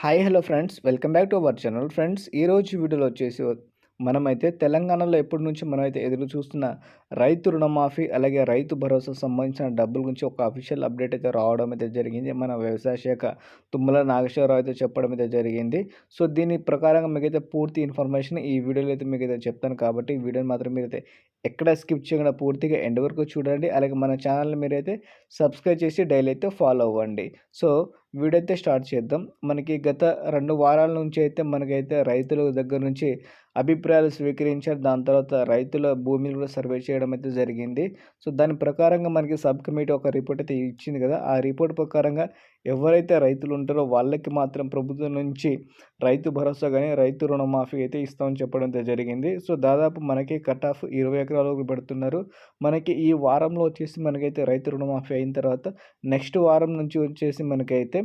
Hi hello friends. Welcome back to our channel friends. ఈరోజు వీడియోలో వచ్చేసి మనమైతే తెలంగాణలో ఎప్పటి నుంచి మనమైతే ఎదురు చూస్తున్న రైతు రుణమాఫీ అలాగే రైతు భరోసా సంబంధించిన డబ్బుల గురించి ఒక అఫీషియల్ అప్డేట్ అయితే రావడం అయితే జరిగింది. మన వ్యవసాయ శాఖ తుమ్మల నాగేశ్వరరావు అయితే చెప్పడం అయితే జరిగింది. సో దీని ప్రకారంగా మీకైతే పూర్తి ఇన్ఫర్మేషన్ ఈ వీడియోలో అయితే మీకు అయితే చెప్తాను కాబట్టి ఈ వీడియోని మాత్రం మీరైతే ఎక్కడ స్కిప్ చేయకుండా పూర్తిగా ఎండ్ వరకు చూడండి. అలాగే మన ఛానల్ మీరైతే సబ్స్క్రైబ్ చేసి డైలీ అయితే ఫాలో అవ్వండి. సో వీడైతే స్టార్ట్ చేద్దాం. మనకి గత రెండు వారాల నుంచి అయితే మనకైతే రైతుల దగ్గర నుంచి అభిప్రాయాలు స్వీకరించారు. దాని తర్వాత రైతుల భూమిని కూడా సర్వే చేయడం అయితే జరిగింది. సో దాని ప్రకారంగా మనకి సబ్ కమిటీ ఒక రిపోర్ట్ అయితే ఇచ్చింది కదా. ఆ రిపోర్ట్ ప్రకారంగా ఎవరైతే రైతులు ఉంటారో వాళ్ళకి మాత్రం ప్రభుత్వం నుంచి రైతు భరోసా కానీ రైతు రుణమాఫీ అయితే ఇస్తామని చెప్పడం అయితే జరిగింది. సో దాదాపు మనకి కట్ ఆఫ్ ఇరవై ఎకరాలకు పెడుతున్నారు. మనకి ఈ వారంలో వచ్చేసి మనకైతే రైతు రుణమాఫీ అయిన తర్వాత నెక్స్ట్ వారం నుంచి వచ్చేసి మనకైతే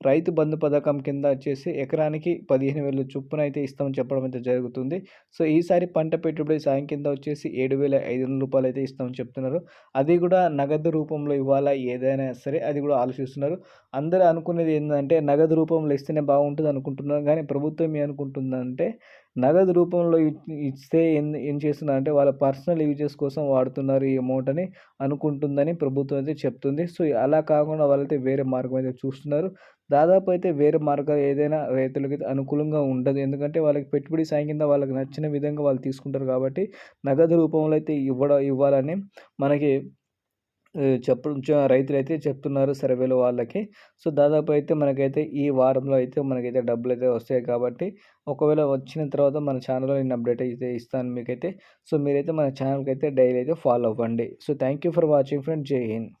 రైతు బంధు పథకం కింద వచ్చేసి ఎకరానికి పదిహేను వేలు చొప్పున అయితే ఇస్తామని చెప్పడం అయితే జరుగుతుంది. సో ఈసారి పంట పెట్టుబడి సాయం కింద వచ్చేసి ఏడు వేల ఐదు వందల రూపాయలు అయితే ఇస్తామని చెప్తున్నారు. అది కూడా నగదు రూపంలో ఇవ్వాలా ఏదైనా సరే అది కూడా ఆలోచిస్తున్నారు. అందరూ అనుకునేది ఏంటంటే నగదు రూపంలో ఇస్తేనే బాగుంటుంది అనుకుంటున్నారు. కానీ ప్రభుత్వం ఏమనుకుంటుందంటే నగదు రూపంలో ఇస్తే ఏం ఏం చేస్తున్నారంటే వాళ్ళ పర్సనల్ యూజెస్ కోసం వాడుతున్నారు ఈ అమౌంట్ అని అనుకుంటుందని ప్రభుత్వం అయితే చెప్తుంది. సో అలా కాకుండా వాళ్ళైతే వేరే మార్గం అయితే చూస్తున్నారు. దాదాపు అయితే వేరే మార్గాలు ఏదైనా రైతులకి అనుకూలంగా ఉండదు. ఎందుకంటే వాళ్ళకి పెట్టుబడి సాయం కింద వాళ్ళకి నచ్చిన విధంగా వాళ్ళు తీసుకుంటారు కాబట్టి నగదు రూపంలో అయితే ఇవ్వడం ఇవ్వాలని మనకి చెప్పడం రైతులు అయితే చెప్తున్నారు సర్వేలో వాళ్ళకి. సో దాదాపు అయితే మనకైతే ఈ వారంలో అయితే మనకైతే డబ్బులు అయితే వస్తాయి కాబట్టి ఒకవేళ వచ్చిన తర్వాత మన ఛానల్లో నేను అప్డేట్ అయితే ఇస్తాను మీకైతే. సో మీరైతే మన ఛానల్కి అయితే డైలీ అయితే ఫాలో అవ్వండి. So thank you for watching friend. Jai Hind.